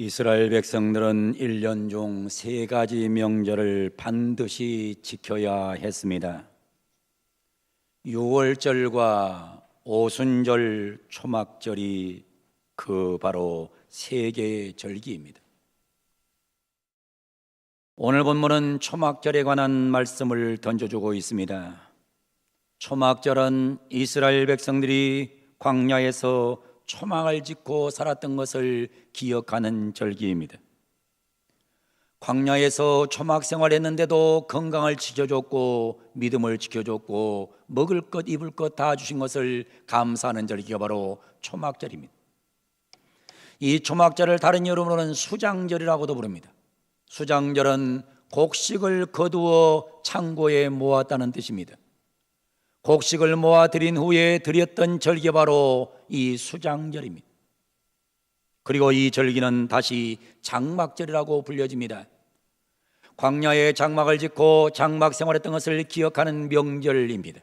이스라엘 백성들은 1년 중 세 가지 명절을 반드시 지켜야 했습니다. 6월절과 오순절, 초막절이 그 바로 세 개의 절기입니다. 오늘 본문은 초막절에 관한 말씀을 던져주고 있습니다. 초막절은 이스라엘 백성들이 광야에서 초막을 짓고 살았던 것을 기억하는 절기입니다. 광야에서 초막 생활했는데도 건강을 지켜줬고 믿음을 지켜줬고 먹을 것 입을 것 다 주신 것을 감사하는 절기가 바로 초막절입니다. 이 초막절을 다른 이름으로는 수장절이라고도 부릅니다. 수장절은 곡식을 거두어 창고에 모았다는 뜻입니다. 곡식을 모아 드린 후에 드렸던 절기 바로 이 수장절입니다. 그리고 이 절기는 다시 장막절이라고 불려집니다. 광야에 장막을 짓고 장막 생활했던 것을 기억하는 명절입니다.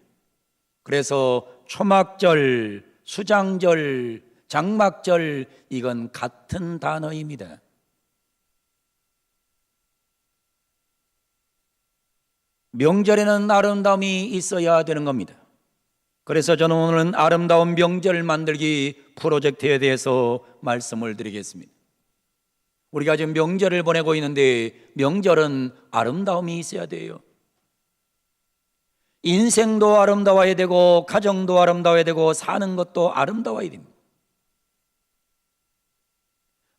그래서 초막절, 수장절, 장막절 이건 같은 단어입니다. 명절에는 아름다움이 있어야 되는 겁니다. 그래서 저는 오늘은 아름다운 명절 만들기 프로젝트에 대해서 말씀을 드리겠습니다. 우리가 지금 명절을 보내고 있는데 명절은 아름다움이 있어야 돼요. 인생도 아름다워야 되고 가정도 아름다워야 되고 사는 것도 아름다워야 됩니다.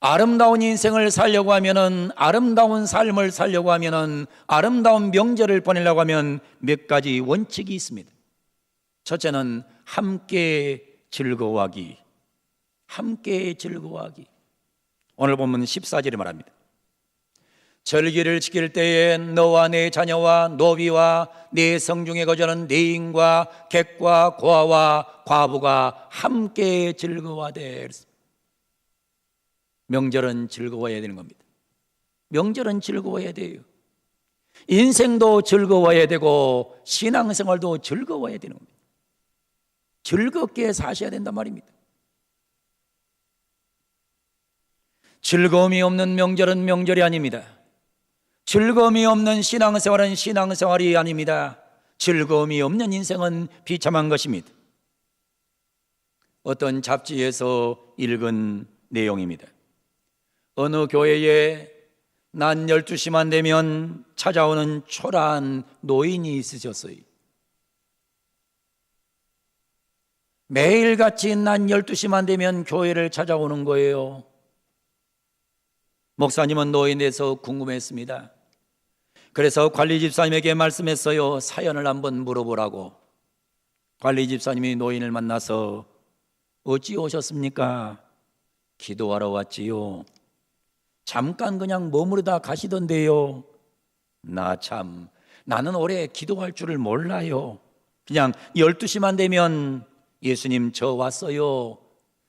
아름다운 인생을 살려고 하면은 아름다운 삶을 살려고 하면은 아름다운 명절을 보내려고 하면 몇 가지 원칙이 있습니다. 첫째는 함께 즐거워하기. 함께 즐거워하기. 오늘 보면 14절에 말합니다. 절기를 지킬 때에 너와 내 자녀와 노비와 내 성중에 거주하는 내인과 객과 고아와 과부가 함께 즐거워하되 명절은 즐거워야 되는 겁니다. 명절은 즐거워야 돼요. 인생도 즐거워야 되고 신앙생활도 즐거워야 되는 겁니다. 즐겁게 사셔야 된단 말입니다. 즐거움이 없는 명절은 명절이 아닙니다. 즐거움이 없는 신앙생활은 신앙생활이 아닙니다. 즐거움이 없는 인생은 비참한 것입니다. 어떤 잡지에서 읽은 내용입니다. 어느 교회에 낮 12시만 되면 찾아오는 초라한 노인이 있으셨어요. 매일같이 낮 12시만 되면 교회를 찾아오는 거예요. 목사님은 노인에서 궁금했습니다. 그래서 관리 집사님에게 말씀했어요. 사연을 한번 물어보라고. 관리 집사님이 노인을 만나서 어찌 오셨습니까? 기도하러 왔지요. 잠깐 그냥 머무르다 가시던데요. 나 참, 나는 올해 기도할 줄을 몰라요. 그냥 12시만 되면 예수님 저 왔어요.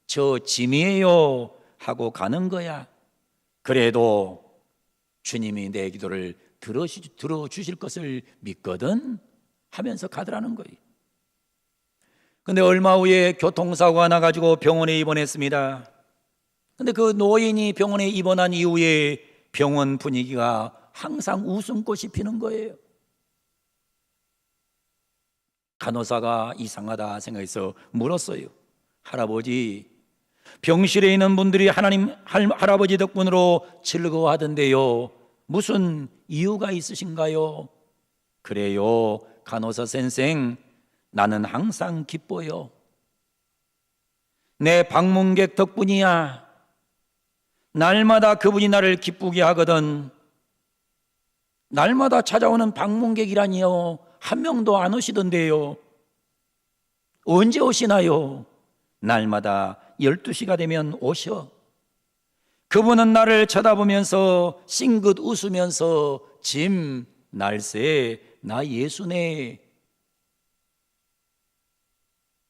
저 짐이에요. 하고 가는 거야. 그래도 주님이 내 기도를 들어주실 것을 믿거든 하면서 가더라는 거예요. 근데 얼마 후에 교통사고가 나가지고 병원에 입원했습니다. 근데 그 노인이 병원에 입원한 이후에 병원 분위기가 항상 웃음꽃이 피는 거예요. 간호사가 이상하다 생각해서 물었어요. 할아버지, 병실에 있는 분들이 하나님 할, 할아버지 덕분으로 즐거워하던데요. 무슨 이유가 있으신가요? 그래요. 간호사 선생, 나는 항상 기뻐요. 내 방문객 덕분이야. 날마다 그분이 나를 기쁘게 하거든. 날마다 찾아오는 방문객이라니요. 한 명도 안 오시던데요. 언제 오시나요? 날마다 12시가 되면 오셔. 그분은 나를 쳐다보면서 싱긋 웃으면서 짐, 날새, 나 예수네.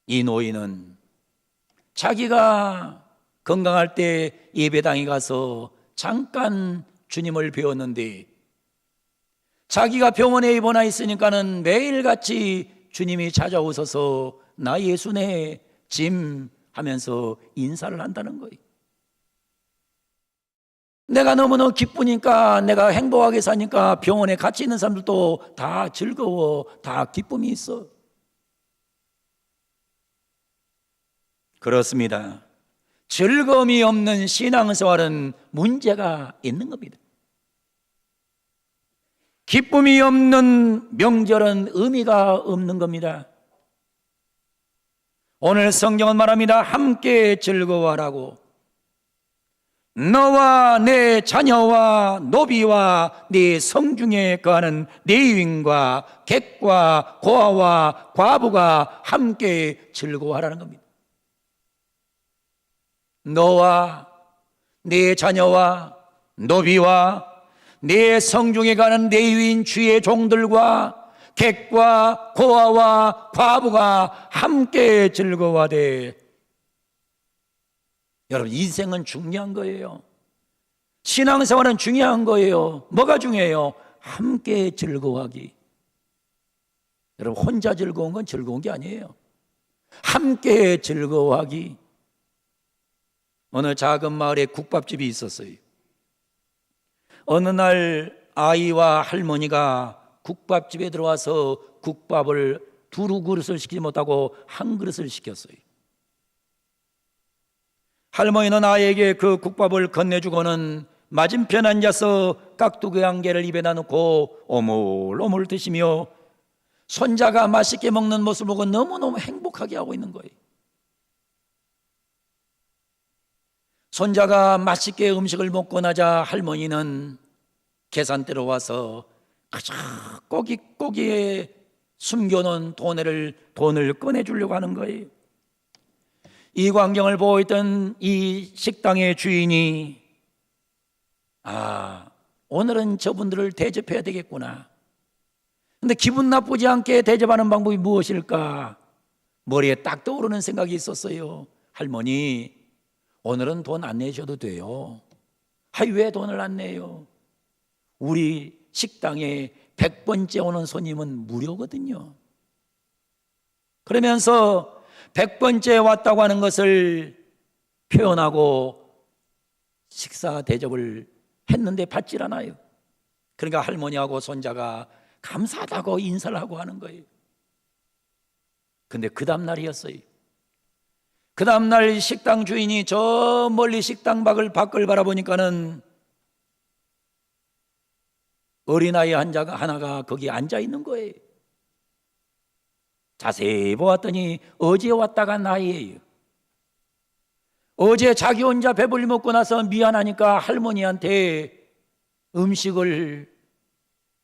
이 노인은 자기가 건강할 때 예배당에 가서 잠깐 주님을 배웠는데 자기가 병원에 입원해 있으니까는 매일같이 주님이 찾아오셔서 나 예수네 짐 하면서 인사를 한다는 거예요. 내가 너무너무 기쁘니까 내가 행복하게 사니까 병원에 같이 있는 사람들도 다 즐거워, 다 기쁨이 있어. 그렇습니다. 즐거움이 없는 신앙생활은 문제가 있는 겁니다. 기쁨이 없는 명절은 의미가 없는 겁니다. 오늘 성경은 말합니다. 함께 즐거워하라고. 너와 내 자녀와 노비와 네 성중에 거하는 내인과 객과 고아와 과부가 함께 즐거워하라는 겁니다. 너와 네 자녀와 노비와 네 성중에 가는 내위인 주의 종들과 객과 고아와 과부가 함께 즐거워하되 여러분 인생은 중요한 거예요. 신앙생활은 중요한 거예요. 뭐가 중요해요? 함께 즐거워하기. 여러분 혼자 즐거운 건 즐거운 게 아니에요. 함께 즐거워하기. 어느 작은 마을에 국밥집이 있었어요. 어느 날 아이와 할머니가 국밥집에 들어와서 국밥을 두루 그릇을 시키지 못하고 한 그릇을 시켰어요. 할머니는 아이에게 그 국밥을 건네주고는 맞은편 앉아서 깍두기 한 개를 입에 넣고 오물오물 드시며 손자가 맛있게 먹는 모습을 보고 너무너무 행복하게 하고 있는 거예요. 손자가 맛있게 음식을 먹고 나자 할머니는 계산대로 와서 가장 꼬깃꼬깃에 숨겨놓은 돈을 돈을 꺼내주려고 하는 거예요. 이 광경을 보고 있던 이 식당의 주인이 아 오늘은 저분들을 대접해야 되겠구나. 근데 기분 나쁘지 않게 대접하는 방법이 무엇일까? 머리에 딱 떠오르는 생각이 있었어요. 할머니, 오늘은 돈 안 내셔도 돼요. 하이 왜 돈을 안 내요? 우리 식당에 100번째 오는 손님은 무료거든요. 그러면서 100번째 왔다고 하는 것을 표현하고 식사 대접을 했는데 받질 않아요. 그러니까 할머니하고 손자가 감사하다고 인사를 하고 하는 거예요. 근데 그 다음날이었어요. 그 다음날 식당 주인이 저 멀리 식당 밖을 밖을 바라보니까는 어린아이 한 자가 하나가 거기 앉아 있는 거예요. 자세히 보았더니 어제 왔다 간 아이예요. 어제 자기 혼자 배불리 먹고 나서 미안하니까 할머니한테 음식을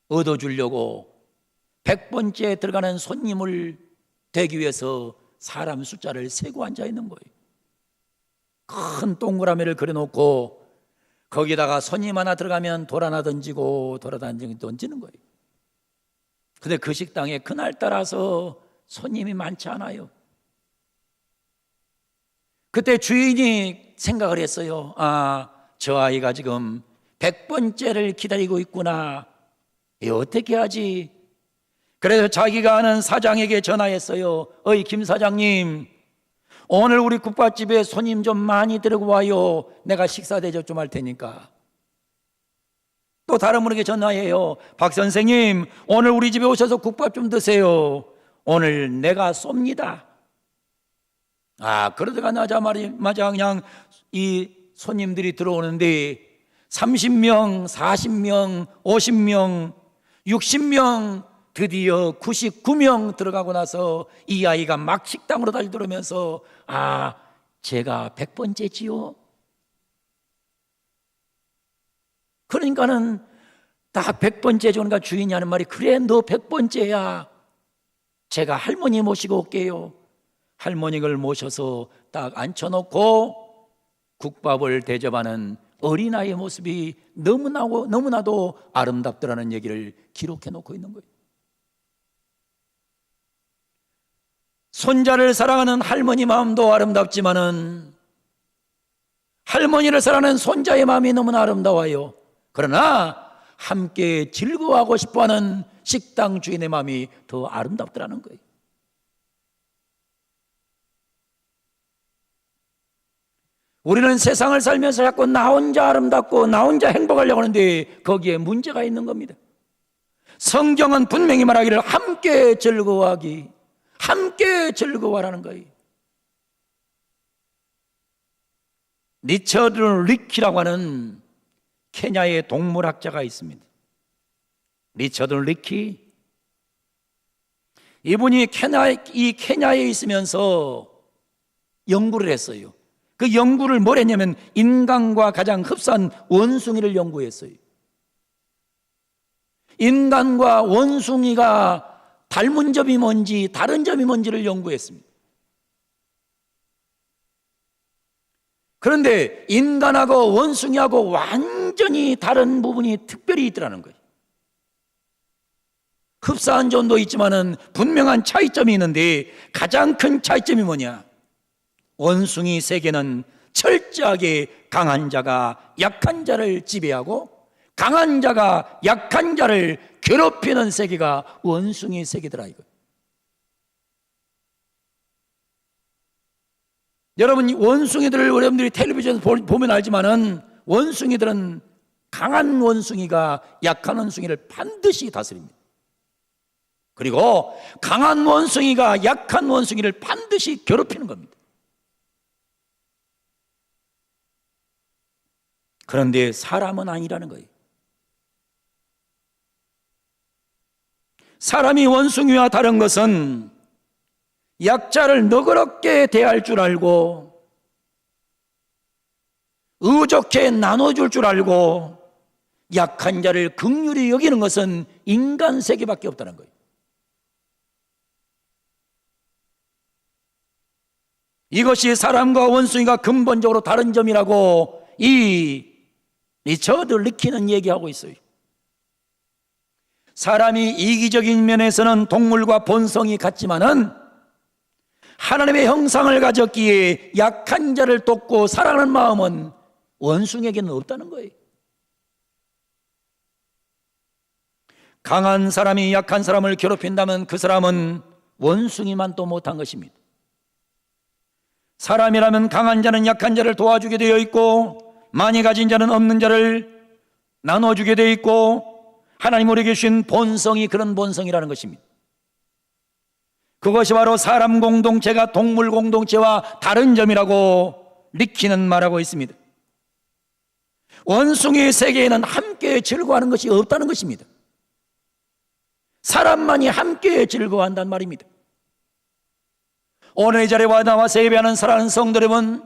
얻어주려고 백 번째 들어가는 손님을 되기 위해서 사람 숫자를 세고 앉아 있는 거예요. 큰 동그라미를 그려놓고 거기다가 손님 하나 들어가면 돌 하나 던지고 돌아 던지고 던지는 거예요. 근데 그 식당에 그날 따라서 손님이 많지 않아요. 그때 주인이 생각을 했어요. 아, 저 아이가 지금 백 번째를 기다리고 있구나. 이 어떻게 하지? 그래서 자기가 아는 사장에게 전화했어요. 어이, 김 사장님. 오늘 우리 국밥집에 손님 좀 많이 데리고 와요. 내가 식사 대접 좀 할 테니까. 또 다른 분에게 전화해요. 박 선생님, 오늘 우리 집에 오셔서 국밥 좀 드세요. 오늘 내가 쏩니다. 아, 그러다가 나자마자 그냥 이 손님들이 들어오는데 30명, 40명, 50명, 60명, 드디어 99명 들어가고 나서 이 아이가 막 식당으로 달려들면서 아, 제가 100번째지요? 그러니까는 다 100번째 주니까 주인이 하는 말이 그래 너 100번째야. 제가 할머니 모시고 올게요. 할머니를 모셔서 딱 앉혀놓고 국밥을 대접하는 어린아이의 모습이 너무나도, 너무나도 아름답더라는 얘기를 기록해 놓고 있는 거예요. 손자를 사랑하는 할머니 마음도 아름답지만은 할머니를 사랑하는 손자의 마음이 너무나 아름다워요. 그러나 함께 즐거워하고 싶어 하는 식당 주인의 마음이 더 아름답더라는 거예요. 우리는 세상을 살면서 자꾸 나 혼자 아름답고 나 혼자 행복하려고 하는데 거기에 문제가 있는 겁니다. 성경은 분명히 말하기를 함께 즐거워하기, 함께 즐거워하라는 거예요. 리처드 리키라고 하는 케냐의 동물학자가 있습니다. 리처드 리키. 이분이 케냐, 이 케냐에 있으면서 연구를 했어요. 그 연구를 뭘 했냐면 인간과 가장 흡사한 원숭이를 연구했어요. 인간과 원숭이가 닮은 점이 뭔지 다른 점이 뭔지를 연구했습니다. 그런데 인간하고 원숭이하고 완전히 다른 부분이 특별히 있더라는 거예요. 흡사한 점도 있지만은 분명한 차이점이 있는데 가장 큰 차이점이 뭐냐? 원숭이 세계는 철저하게 강한 자가 약한 자를 지배하고 강한 자가 약한 자를 괴롭히는 세계가 원숭이 세계더라 이거. 여러분 원숭이들을 여러분들이 텔레비전에서 보면 알지만은 원숭이들은 강한 원숭이가 약한 원숭이를 반드시 다스립니다. 그리고 강한 원숭이가 약한 원숭이를 반드시 괴롭히는 겁니다. 그런데 사람은 아니라는 거예요. 사람이 원숭이와 다른 것은 약자를 너그럽게 대할 줄 알고 의좋게 나눠줄 줄 알고 약한 자를 극률히 여기는 것은 인간 세계밖에 없다는 거예요. 이것이 사람과 원숭이가 근본적으로 다른 점이라고 이 리처드 리키는 얘기하고 있어요. 사람이 이기적인 면에서는 동물과 본성이 같지만은 하나님의 형상을 가졌기에 약한 자를 돕고 사랑하는 마음은 원숭에게는 없다는 거예요. 강한 사람이 약한 사람을 괴롭힌다면 그 사람은 원숭이만 또 못한 것입니다. 사람이라면 강한 자는 약한 자를 도와주게 되어 있고 많이 가진 자는 없는 자를 나눠주게 되어 있고 하나님 우리에게 주신 본성이 그런 본성이라는 것입니다. 그것이 바로 사람 공동체가 동물 공동체와 다른 점이라고 리키는 말하고 있습니다. 원숭이 세계에는 함께 즐거워하는 것이 없다는 것입니다. 사람만이 함께 즐거워한단 말입니다. 오늘 이 자리에 와 나와서 예배하는 사랑하는 성도 여러분,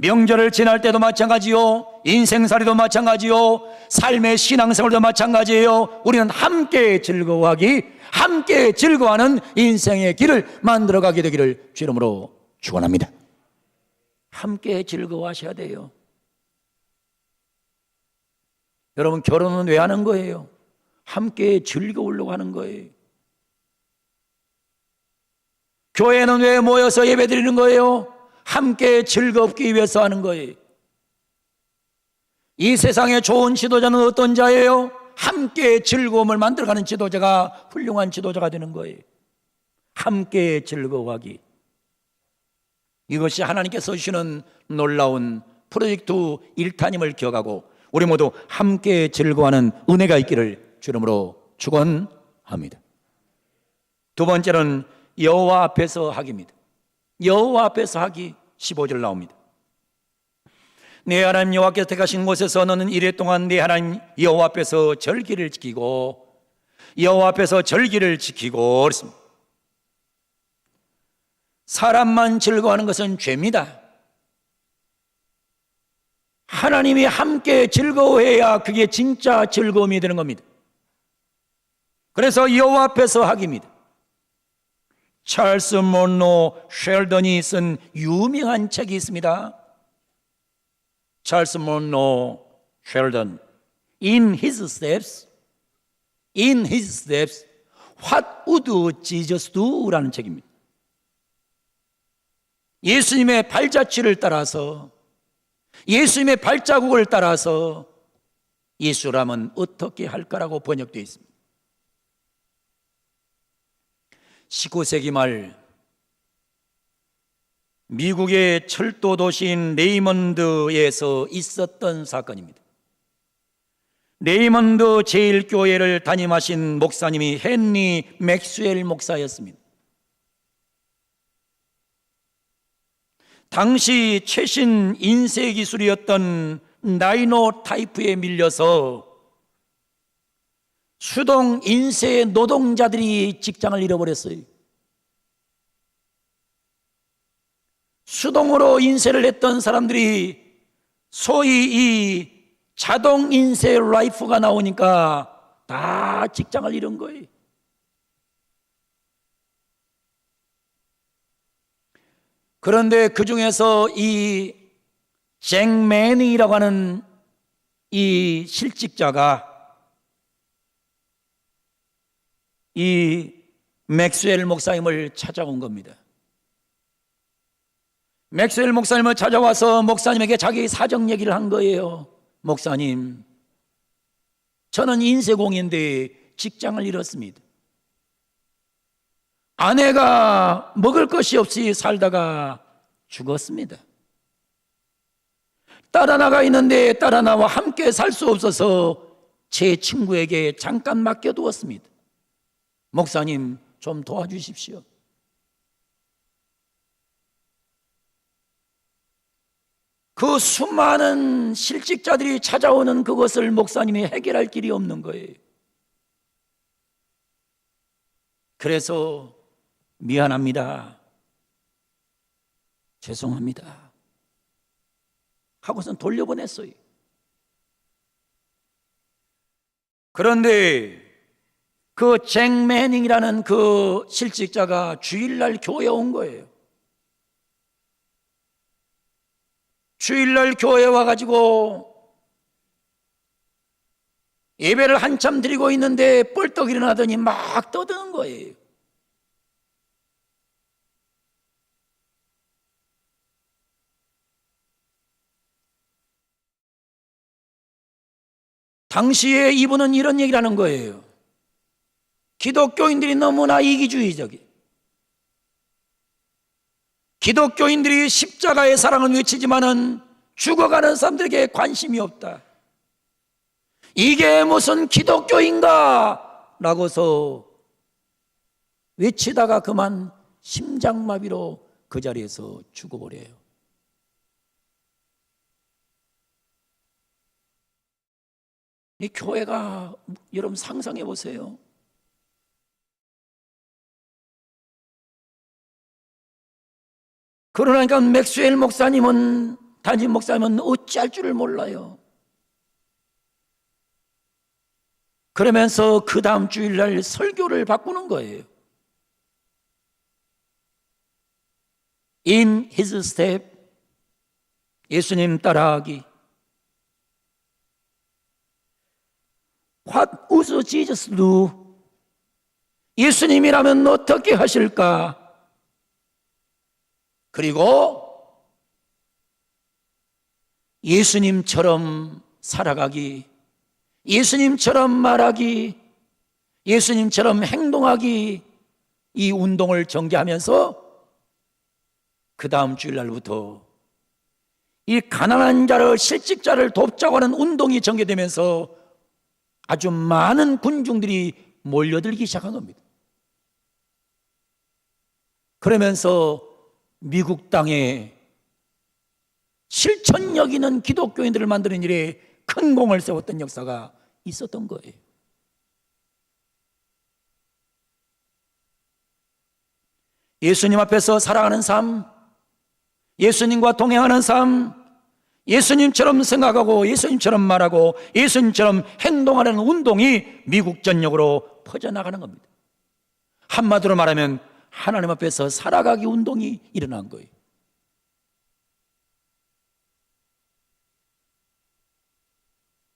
명절을 지날 때도 마찬가지요, 인생살이도 마찬가지요, 삶의 신앙생활도 마찬가지예요. 우리는 함께 즐거워하기, 함께 즐거워하는 인생의 길을 만들어가게 되기를 주 이름으로 축원합니다. 함께 즐거워하셔야 돼요. 여러분 결혼은 왜 하는 거예요? 함께 즐거우려고 하는 거예요. 교회는 왜 모여서 예배 드리는 거예요? 함께 즐겁기 위해서 하는 거예요. 이 세상에 좋은 지도자는 어떤 자예요? 함께 즐거움을 만들어가는 지도자가 훌륭한 지도자가 되는 거예요. 함께 즐거워하기. 이것이 하나님께서 주시는 놀라운 프로젝트 일탄임을 기억하고 우리 모두 함께 즐거워하는 은혜가 있기를 주름으로 축원합니다. 두 번째는 여호와 앞에서 하기입니다. 여호와 앞에서 하기 15절 나옵니다. 내 하나님 여호와께서 택하신 곳에서 너는 이래 동안 내 하나님 여호와 앞에서 절기를 지키고 여호와 앞에서 절기를 지키고 그랬습니다. 사람만 즐거워하는 것은 죄입니다. 하나님이 함께 즐거워해야 그게 진짜 즐거움이 되는 겁니다. 그래서 여호와 앞에서 하기입니다. 찰스 몬로 쉘던이 쓴 유명한 책이 있습니다. 찰스 몬로 쉘던 In His Steps In His Steps What Would Jesus Do? 라는 책입니다. 예수님의 발자취를 따라서 예수님의 발자국을 따라서 예수라면 어떻게 할까라고 번역되어 있습니다. 19세기 말 미국의 철도 도시인 레이먼드에서 있었던 사건입니다. 레이먼드 제일교회를 담임하신 목사님이 헨리 맥스웰 목사였습니다. 당시 최신 인쇄 기술이었던 나이노 타이프에 밀려서 수동 인쇄 노동자들이 직장을 잃어버렸어요. 수동으로 인쇄를 했던 사람들이 소위 이 자동 인쇄 라이프가 나오니까 다 직장을 잃은 거예요. 그런데 그 중에서 이 잭매닝이라고 하는 이 실직자가 이 맥스웰 목사님을 찾아온 겁니다. 맥스웰 목사님을 찾아와서 목사님에게 자기 사정 얘기를 한 거예요. 목사님, 저는 인쇄공인데 직장을 잃었습니다. 아내가 먹을 것이 없이 살다가 죽었습니다. 딸 하나가 있는데 딸 하나와 함께 살 수 없어서 제 친구에게 잠깐 맡겨두었습니다. 목사님, 좀 도와주십시오. 그 수많은 실직자들이 찾아오는 그것을 목사님이 해결할 길이 없는 거예요. 그래서 미안합니다. 죄송합니다. 하고선 돌려보냈어요. 그런데 그 잭 매닝이라는 그 실직자가 주일날 교회에 온 거예요. 주일날 교회에 와가지고 예배를 한참 드리고 있는데 뻘떡 일어나더니 막 떠드는 거예요. 당시에 이분은 이런 얘기를 하는 거예요. 기독교인들이 너무나 이기주의적이. 기독교인들이 십자가의 사랑을 외치지만은 죽어가는 사람들에게 관심이 없다. 이게 무슨 기독교인가? 라고서 외치다가 그만 심장마비로 그 자리에서 죽어버려요. 이 교회가 여러분 상상해 보세요. 그러니까 맥스웰 목사님은 단임 목사님은 어찌할 줄을 몰라요. 그러면서 그 다음 주일날 설교를 바꾸는 거예요. In his step 예수님 따라하기 What would Jesus do? 예수님이라면 어떻게 하실까? 그리고 예수님처럼 살아가기, 예수님처럼 말하기, 예수님처럼 행동하기, 이 운동을 전개하면서 그 다음 주일날부터 이 가난한 자를, 실직자를 돕자고 하는 운동이 전개되면서 아주 많은 군중들이 몰려들기 시작한 겁니다. 그러면서 미국 땅에 실천력 있는 기독교인들을 만드는 일에 큰 공을 세웠던 역사가 있었던 거예요. 예수님 앞에서 살아가는 삶, 예수님과 동행하는 삶, 예수님처럼 생각하고 예수님처럼 말하고 예수님처럼 행동하는 운동이 미국 전역으로 퍼져나가는 겁니다. 한마디로 말하면 하나님 앞에서 살아가기 운동이 일어난 거예요.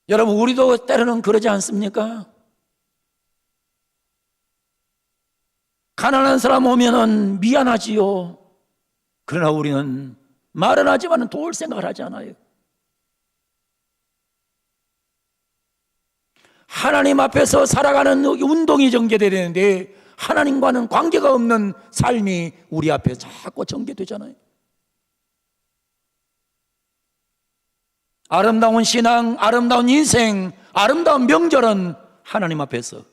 여러분, 우리도 때로는 그러지 않습니까? 가난한 사람 오면은 미안하지요. 그러나 우리는 말은 하지만 도울 생각을 하지 않아요. 하나님 앞에서 살아가는 운동이 전개되야 되는데 하나님과는 관계가 없는 삶이 우리 앞에 자꾸 전개되잖아요. 아름다운 신앙, 아름다운 인생, 아름다운 명절은 하나님 앞에서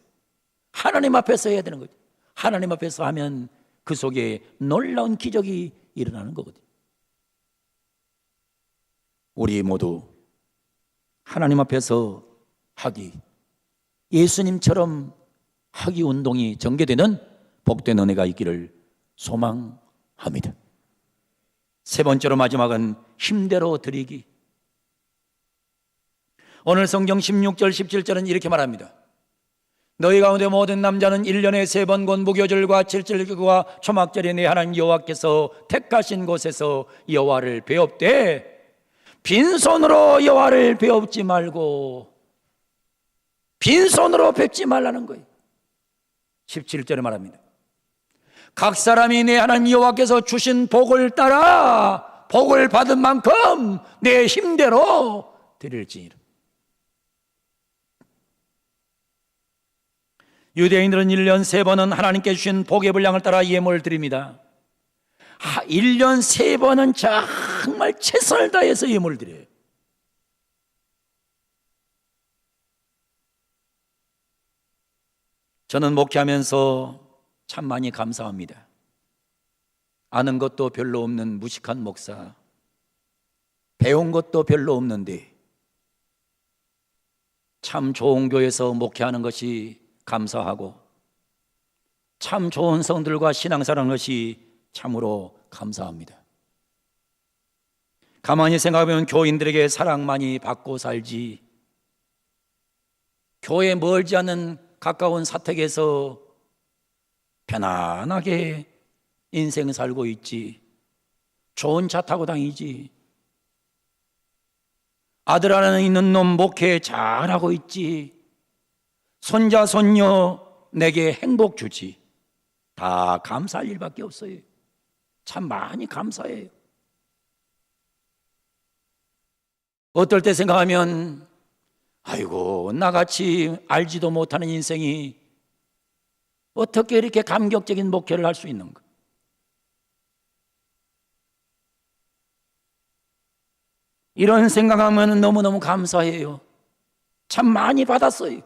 하나님 앞에서 해야 되는 거죠. 하나님 앞에서 하면 그 속에 놀라운 기적이 일어나는 거거든요. 우리 모두 하나님 앞에서 하기 예수님처럼 하기 운동이 전개되는 복된 은혜가 있기를 소망합니다. 세 번째로 마지막은 힘대로 드리기. 오늘 성경 16절 17절은 이렇게 말합니다. 너희 가운데 모든 남자는 1년에 세번 권부교절과 칠절과 초막절에 내 하나님 여호와께서 택하신 곳에서 여호와를 배웁되 빈손으로 여호와를 배웁지 말고 빈손으로 뵙지 말라는 거예요. 17절에 말합니다. 각 사람이 내 하나님 여호와께서 주신 복을 따라 복을 받은 만큼 내 힘대로 드릴지니라. 유대인들은 1년 세 번은 하나님께 주신 복의 분량을 따라 예물을 드립니다. 1년 세 번은 정말 최선을 다해서 예물을 드려요. 저는 목회하면서 참 많이 감사합니다. 아는 것도 별로 없는 무식한 목사, 배운 것도 별로 없는데 참 좋은 교회에서 목회하는 것이 감사하고 참 좋은 성들과 신앙사라는 것이 참으로 감사합니다. 가만히 생각하면 교인들에게 사랑 많이 받고 살지 교회 멀지 않은 가까운 사택에서 편안하게 인생 살고 있지. 좋은 차 타고 다니지. 아들 하나 있는 놈 목회 잘하고 있지. 손자 손녀 내게 행복 주지. 다 감사할 일밖에 없어요. 참 많이 감사해요. 어떨 때 생각하면 아이고 나같이 알지도 못하는 인생이 어떻게 이렇게 감격적인 목회를 할 수 있는가? 이런 생각하면 너무너무 감사해요. 참 많이 받았어요.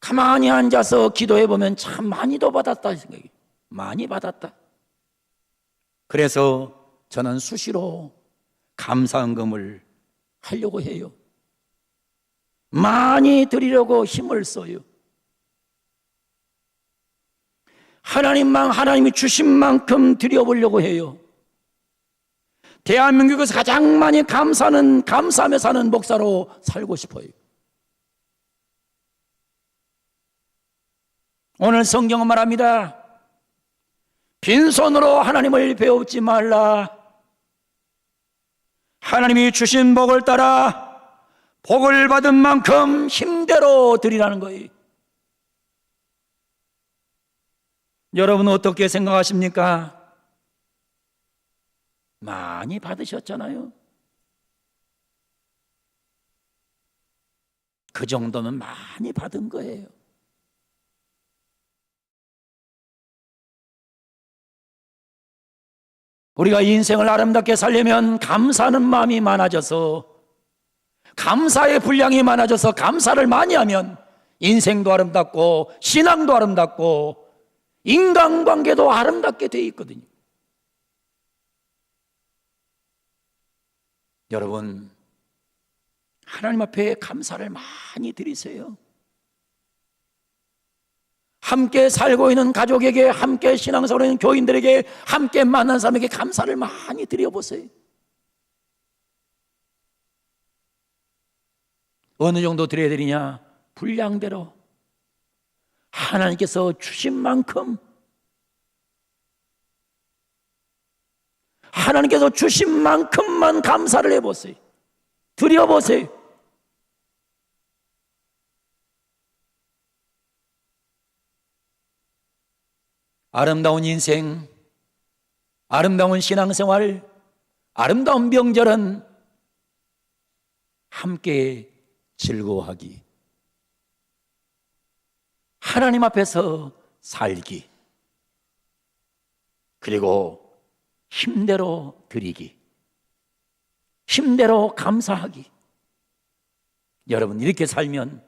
가만히 앉아서 기도해 보면 참 많이도 받았다 생각이. 많이 받았다. 그래서 저는 수시로 감사헌금을 하려고 해요. 많이 드리려고 힘을 써요. 하나님만 하나님이 주신 만큼 드려보려고 해요. 대한민국에서 가장 많이 감사는 감사하며 사는 목사로 살고 싶어요. 오늘 성경은 말합니다. 빈손으로 하나님을 배우지 말라. 하나님이 주신 복을 따라 복을 받은 만큼 힘대로 드리라는 거예요. 여러분 어떻게 생각하십니까? 많이 받으셨잖아요. 그 정도면 많이 받은 거예요. 우리가 인생을 아름답게 살려면 감사하는 마음이 많아져서 감사의 분량이 많아져서 감사를 많이 하면 인생도 아름답고 신앙도 아름답고 인간관계도 아름답게 돼 있거든요. 여러분 하나님 앞에 감사를 많이 드리세요. 함께 살고 있는 가족에게, 함께 신앙생활 하는 교인들에게, 함께 만난 사람에게 감사를 많이 드려보세요. 어느 정도 드려야 되느냐? 분량대로. 하나님께서 주신 만큼 하나님께서 주신 만큼만 감사를 해보세요. 드려보세요. 아름다운 인생, 아름다운 신앙생활, 아름다운 명절은 함께 즐거워하기. 하나님 앞에서 살기. 그리고 힘대로 드리기. 힘대로 감사하기. 여러분, 이렇게 살면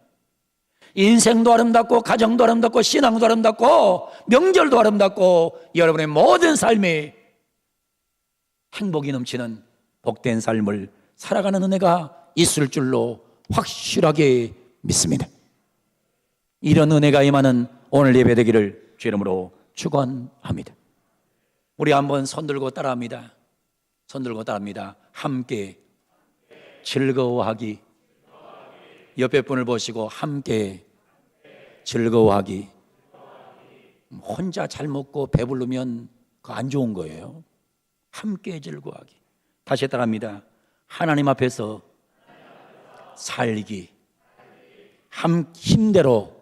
인생도 아름답고, 가정도 아름답고, 신앙도 아름답고, 명절도 아름답고, 여러분의 모든 삶에 행복이 넘치는 복된 삶을 살아가는 은혜가 있을 줄로 확실하게 믿습니다. 이런 은혜가 임하는 오늘 예배 되기를 주 이름으로 축원합니다. 우리 한번 손 들고 따라합니다. 손 들고 따라합니다. 함께 즐거워하기. 옆에 분을 보시고 함께 즐거워하기. 혼자 잘 먹고 배부르면 그 안 좋은 거예요. 함께 즐거워하기. 다시 따라합니다. 하나님 앞에서 살기. 함 힘대로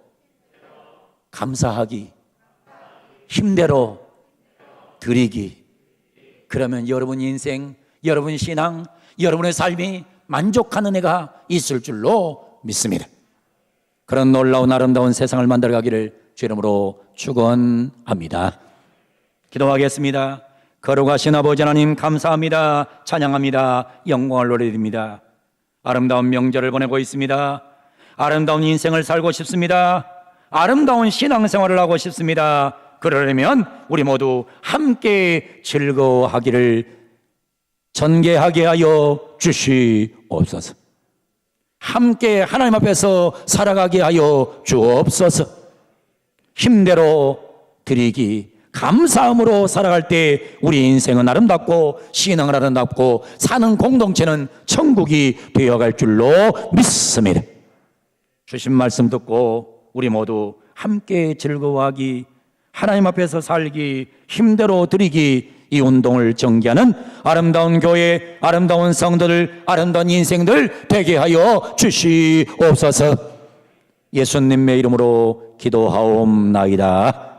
감사하기. 힘대로 드리기. 그러면 여러분 인생, 여러분 신앙, 여러분의 삶이 만족하는 애가 있을 줄로 믿습니다. 그런 놀라운 아름다운 세상을 만들어가기를 주 이름으로 축원합니다. 기도하겠습니다. 거룩하신 아버지 하나님 감사합니다. 찬양합니다. 영광을 노래드립니다. 아름다운 명절을 보내고 있습니다. 아름다운 인생을 살고 싶습니다. 아름다운 신앙생활을 하고 싶습니다. 그러려면 우리 모두 함께 즐거워하기를 전개하게 하여 주시옵소서. 함께 하나님 앞에서 살아가게 하여 주옵소서. 힘대로 드리기 감사함으로 살아갈 때 우리 인생은 아름답고 신앙은 아름답고 사는 공동체는 천국이 되어갈 줄로 믿습니다. 주신 말씀 듣고 우리 모두 함께 즐거워하기 하나님 앞에서 살기 힘대로 드리기 이 운동을 전개하는 아름다운 교회 아름다운 성도들 아름다운 인생들 되게 하여 주시옵소서. 예수님의 이름으로 기도하옵나이다